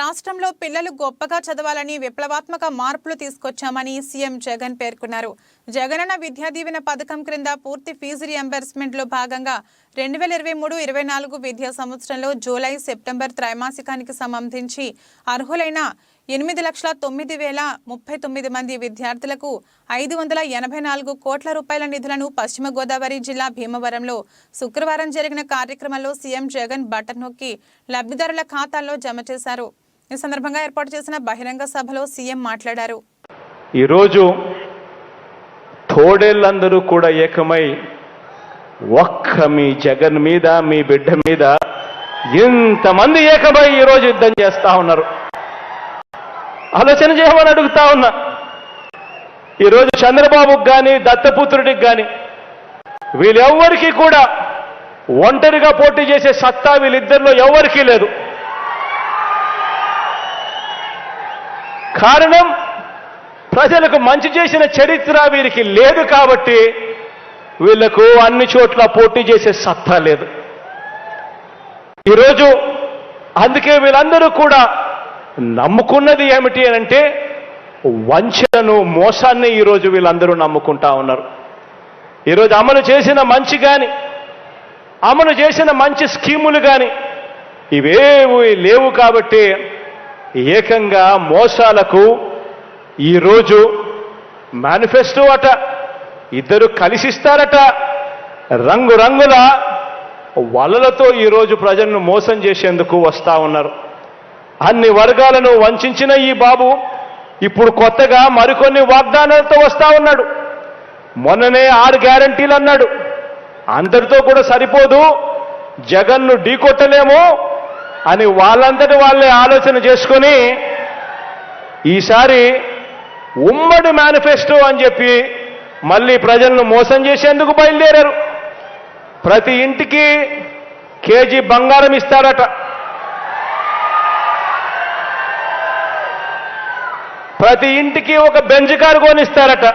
రాష్ట్రంలో పిల్లలు గొప్పగా చదవాలని విప్లవాత్మక మార్పులు తీసుకొచ్చామని సీఎం జగన్ పేర్కొన్నారు. జగనన్న విద్యా దీవెన పథకం క్రింద పూర్తి ఫీజు రియంబర్స్మెంట్లో భాగంగా రెండు వేల ఇరవై మూడు ఇరవై నాలుగు విద్యా సంవత్సరంలో జూలై సెప్టెంబర్ త్రైమాసికానికి సంబంధించి అర్హులైన ఎనిమిది లక్షల తొమ్మిది వేల ముప్పై తొమ్మిది మంది విద్యార్థులకు ఐదు వందల ఎనభై నాలుగు కోట్ల రూపాయల నిధులను పశ్చిమ గోదావరి జిల్లా భీమవరంలో శుక్రవారం జరిగిన కార్యక్రమంలో సీఎం జగన్ బటన్ నొక్కి లబ్ధిదారుల ఖాతాల్లో జమ చేశారు. ఈ సందర్భంగా ఏర్పాటు చేసిన బహిరంగ సభలో సీఎం మాట్లాడారు. ఈరోజు తోడేళ్ళందరూ కూడా ఏకమై ఒక్క మీ జగన్ మీద మీ బిడ్డ మీద ఇంతమంది ఏకమై ఈరోజు యుద్ధం చేస్తా ఉన్నారు. ఆలోచన చేయమని అడుగుతా ఉన్నా. ఈరోజు చంద్రబాబుకి కానీ దత్తపుత్రుడికి కానీ వీళ్ళెవ్వరికీ కూడా ఒంటరిగా పోటీ చేసే సత్తా వీళ్ళిద్దరిలో ఎవరికీ లేదు. కారణం ప్రజలకు మంచి చేసిన చరిత్ర వీరికి లేదు కాబట్టి వీళ్ళకు అన్ని చోట్ల పోటీ చేసే సత్తా లేదు. ఈరోజు అందుకే వీళ్ళందరూ కూడా నమ్ముకున్నది ఏమిటి అని అంటే వంచనను మోసాన్ని ఈరోజు వీళ్ళందరూ నమ్ముకుంటా ఉన్నారు. ఈరోజు అమలు చేసిన మంచి కానీ అమలు చేసిన మంచి స్కీములు కానీ ఇవేవి లేవు కాబట్టి ఏకంగా మోసాలకు ఈరోజు మేనిఫెస్టో అట. ఇద్దరు కలిసిస్తారట. రంగురంగుల వలలతో ఈరోజు ప్రజలను మోసం చేసేందుకు వస్తా ఉన్నారు. అన్ని వర్గాలను వంచిన ఈ బాబు ఇప్పుడు కొత్తగా మరికొన్ని వాగ్దానాలతో వస్తా ఉన్నాడు. మొన్ననే ఆరు గ్యారంటీలు అన్నాడు. అందరితో కూడా సరిపోదు. జగన్ను ఢీకొట్టలేము. అని వాళ్ళంతటి వాళ్ళే ఆలోచన చేసుకొని ఈసారి ఉమ్మడి మేనిఫెస్టో అని చెప్పి మళ్ళీ ప్రజలను మోసం చేసేందుకు బయలుదేరారు. ప్రతి ఇంటికి కేజీ బంగారం ఇస్తారట. ప్రతి ఇంటికి ఒక బెంజ్ కారు కొనిస్తారట.